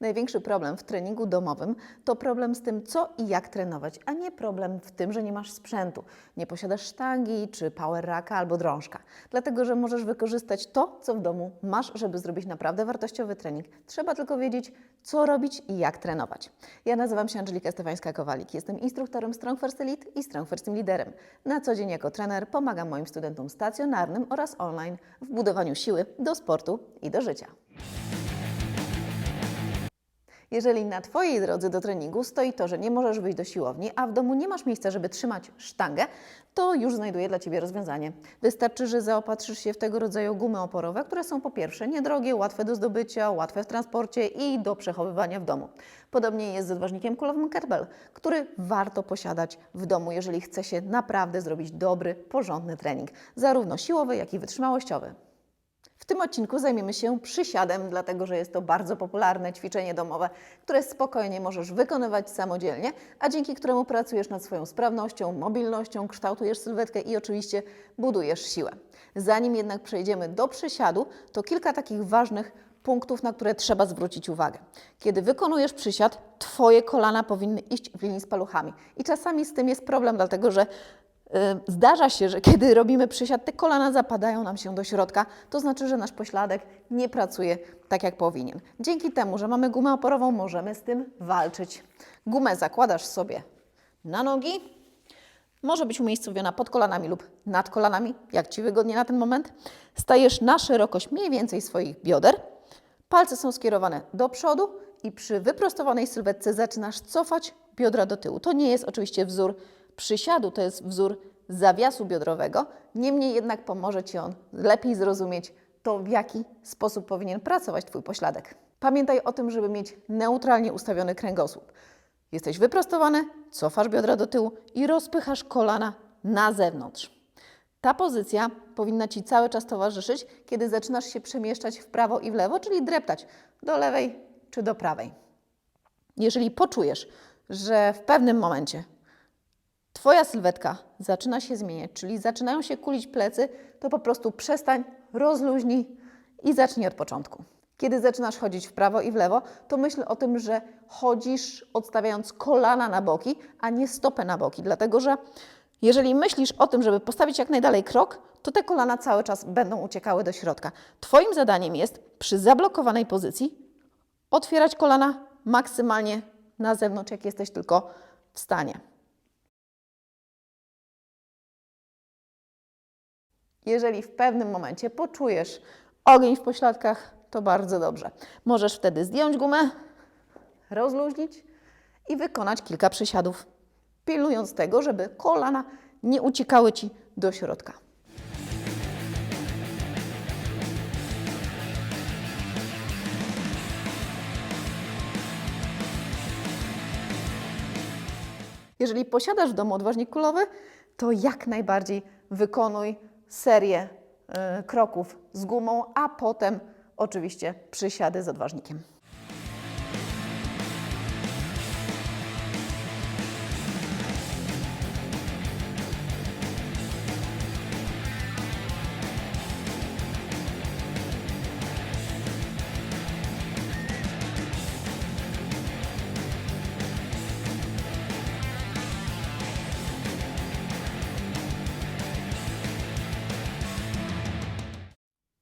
Największy problem w treningu domowym to problem z tym, co i jak trenować, a nie problem w tym, że nie masz sprzętu, nie posiadasz sztangi czy power racka albo drążka. Dlatego, że możesz wykorzystać to, co w domu masz, żeby zrobić naprawdę wartościowy trening. Trzeba tylko wiedzieć, co robić i jak trenować. Ja nazywam się Angelika Stefańska-Kowalik. Jestem instruktorem Strong First Elite i Strong First Team Liderem. Na co dzień jako trener pomagam moim studentom stacjonarnym oraz online w budowaniu siły do sportu i do życia. Jeżeli na Twojej drodze do treningu stoi to, że nie możesz wyjść do siłowni, a w domu nie masz miejsca, żeby trzymać sztangę, to już znajduję dla Ciebie rozwiązanie. Wystarczy, że zaopatrzysz się w tego rodzaju gumy oporowe, które są po pierwsze niedrogie, łatwe do zdobycia, łatwe w transporcie i do przechowywania w domu. Podobnie jest z odważnikiem kulowym kettlebell, który warto posiadać w domu, jeżeli chce się naprawdę zrobić dobry, porządny trening, zarówno siłowy, jak i wytrzymałościowy. W tym odcinku zajmiemy się przysiadem, dlatego że jest to bardzo popularne ćwiczenie domowe, które spokojnie możesz wykonywać samodzielnie, a dzięki któremu pracujesz nad swoją sprawnością, mobilnością, kształtujesz sylwetkę i oczywiście budujesz siłę. Zanim jednak przejdziemy do przysiadu, to kilka takich ważnych punktów, na które trzeba zwrócić uwagę. Kiedy wykonujesz przysiad, Twoje kolana powinny iść w linii z paluchami. I czasami z tym jest problem, dlatego że Zdarza się, że kiedy robimy przysiad, te kolana zapadają nam się do środka, to znaczy, że nasz pośladek nie pracuje tak, jak powinien. Dzięki temu, że mamy gumę oporową, możemy z tym walczyć. Gumę zakładasz sobie na nogi, może być umiejscowiona pod kolanami lub nad kolanami, jak Ci wygodnie na ten moment. Stajesz na szerokość mniej więcej swoich bioder, palce są skierowane do przodu i przy wyprostowanej sylwetce zaczynasz cofać biodra do tyłu. To nie jest oczywiście wzór przysiadu, to jest wzór zawiasu biodrowego. Niemniej jednak pomoże Ci on lepiej zrozumieć to, w jaki sposób powinien pracować Twój pośladek. Pamiętaj o tym, żeby mieć neutralnie ustawiony kręgosłup. Jesteś wyprostowany, cofasz biodra do tyłu i rozpychasz kolana na zewnątrz. Ta pozycja powinna Ci cały czas towarzyszyć, kiedy zaczynasz się przemieszczać w prawo i w lewo, czyli dreptać do lewej czy do prawej. Jeżeli poczujesz, że w pewnym momencie Twoja sylwetka zaczyna się zmieniać, czyli zaczynają się kulić plecy, to po prostu przestań, rozluźnij i zacznij od początku. Kiedy zaczynasz chodzić w prawo i w lewo, to myśl o tym, że chodzisz odstawiając kolana na boki, a nie stopę na boki, dlatego że jeżeli myślisz o tym, żeby postawić jak najdalej krok, to te kolana cały czas będą uciekały do środka. Twoim zadaniem jest przy zablokowanej pozycji otwierać kolana maksymalnie na zewnątrz, jak jesteś tylko w stanie. Jeżeli w pewnym momencie poczujesz ogień w pośladkach, to bardzo dobrze. Możesz wtedy zdjąć gumę, rozluźnić i wykonać kilka przysiadów, pilnując tego, żeby kolana nie uciekały Ci do środka. Jeżeli posiadasz w domu odważnik kulowy, to jak najbardziej wykonuj serię y, kroków z gumą, a potem oczywiście przysiady z odważnikiem.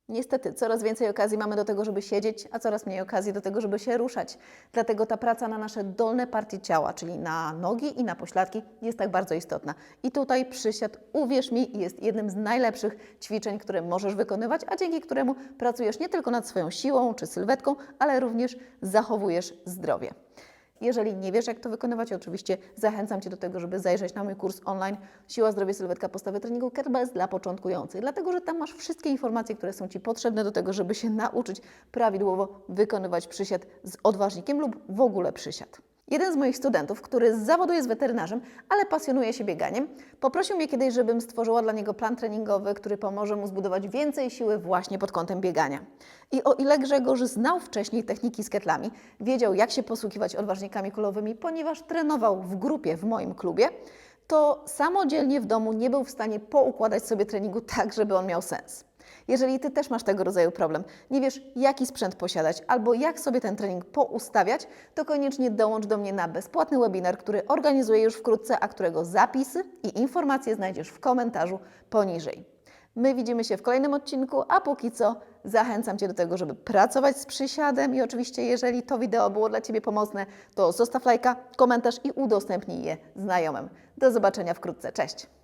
Niestety, coraz więcej okazji mamy do tego, żeby siedzieć, a coraz mniej okazji do tego, żeby się ruszać. Dlatego ta praca na nasze dolne partie ciała, czyli na nogi i na pośladki, jest tak bardzo istotna. I tutaj przysiad, uwierz mi, jest jednym z najlepszych ćwiczeń, które możesz wykonywać, a dzięki któremu pracujesz nie tylko nad swoją siłą czy sylwetką, ale również zachowujesz zdrowie. Jeżeli nie wiesz, jak to wykonywać, oczywiście zachęcam Cię do tego, żeby zajrzeć na mój kurs online Siła, Zdrowie, Sylwetka, Postawy Treningu Kettlebells dla początkujących, dlatego że tam masz wszystkie informacje, które są Ci potrzebne do tego, żeby się nauczyć prawidłowo wykonywać przysiad z odważnikiem lub w ogóle przysiad. Jeden z moich studentów, który z zawodu jest weterynarzem, ale pasjonuje się bieganiem, poprosił mnie kiedyś, żebym stworzyła dla niego plan treningowy, który pomoże mu zbudować więcej siły właśnie pod kątem biegania. I o ile Grzegorz znał wcześniej techniki z ketlami, wiedział jak się posługiwać odważnikami kulowymi, ponieważ trenował w grupie w moim klubie, to samodzielnie w domu nie był w stanie poukładać sobie treningu tak, żeby on miał sens. Jeżeli Ty też masz tego rodzaju problem, nie wiesz jaki sprzęt posiadać albo jak sobie ten trening poustawiać, to koniecznie dołącz do mnie na bezpłatny webinar, który organizuję już wkrótce, a którego zapisy i informacje znajdziesz w komentarzu poniżej. My widzimy się w kolejnym odcinku, a póki co zachęcam Cię do tego, żeby pracować z przysiadem i oczywiście jeżeli to wideo było dla Ciebie pomocne, to zostaw lajka, komentarz i udostępnij je znajomym. Do zobaczenia wkrótce. Cześć!